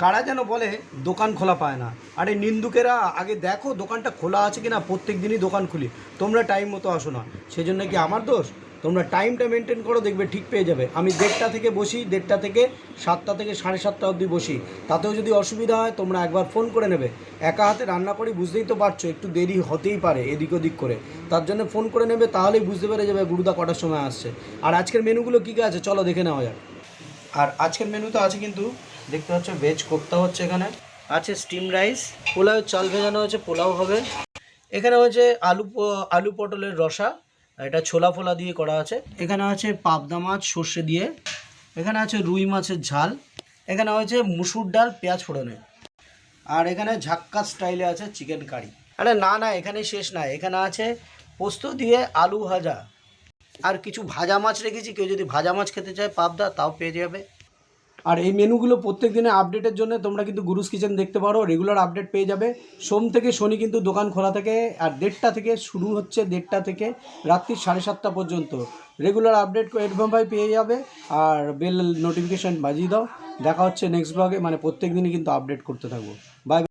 কারা যেন বলে দোকান খোলা পায় না। আরে নিন্দুকেরা, আগে দেখো দোকানটা খোলা আছে কিনা, প্রত্যেক দিনই দোকান খুলি। তোমরা টাইম মতো আসো না। সেই জন্য কি আমার দোষ? তোমরা টাইমটা মেনটেন করো, দেখবে ঠিক পেয়ে যাবে। আমি দেড়টা থেকে বসি, দেড়টা থেকে সাতটা থেকে সাড়ে সাতটা অবধি বসি। তাতেও যদি অসুবিধা হয়, তোমরা একবার ফোন করে নেবে। একা হাতে রান্না করি, বুঝতেই তো পারছ, একটু দেরি হতেই পারে এদিক ওদিক করে। তার জন্য ফোন করে নেবে, তাহলেই বুঝতে পেরে যাবে গুরুদা কটার সময় আসছে। আর আজকের মেনুগুলো কী কী আছে? চলো দেখে নেওয়া যাক। আর আজকের মেনুতে আছে কিন্তু দেখতে পাচ্ছ ভেজ কোপ্তা হচ্ছে এখানে। আছে স্টিম রাইস পোলাও চাল ভেজানো হয়েছে, পোলাও হবে। এখানে হয়েছে আলু আলু পটলের রসা এটা ছোলা ফোলা দিয়ে করা আছে। এখানে আছে পাবদা মাছ সর্ষে দিয়ে। এখানে আছে রুই মাছের ঝাল। এখানে হয়েছে মুসুর ডাল, পেঁয়াজ ফোড়নে। আর এখানে ঝাক্কা স্টাইলে আছে চিকেন কারি। আরে না না, এখানে শেষ না। এখানে আছে পোস্ত দিয়ে আলু ভাজা। আর কিছু ভাজা মাছ রেখেছি, কেউ যদি ভাজা মাছ খেতে চায়, পাবদা, তাও পেয়ে যাবে। আর এই মেনুগুলো প্রত্যেক দিনে আপডেটের জন্য তোমরা কিন্তু গুরুস কিচেন দেখতে পারো রেগুলার আপডেট পেয়ে যাবে। সোম থেকে শনি কিন্তু দোকান খোলা থাকে, আর দেড়টা থেকে শুরু হচ্ছে দেড়টা থেকে রাত্রি সাড়ে সাতটা পর্যন্ত। রেগুলার আপডেট এডভাম ভাই পেয়ে যাবে, আর বেল নোটিফিকেশান বাজিয়ে দাও। দেখা হচ্ছে নেক্সট ব্লগে মানে প্রত্যেক দিনই কিন্তু আপডেট করতে থাকব। বাই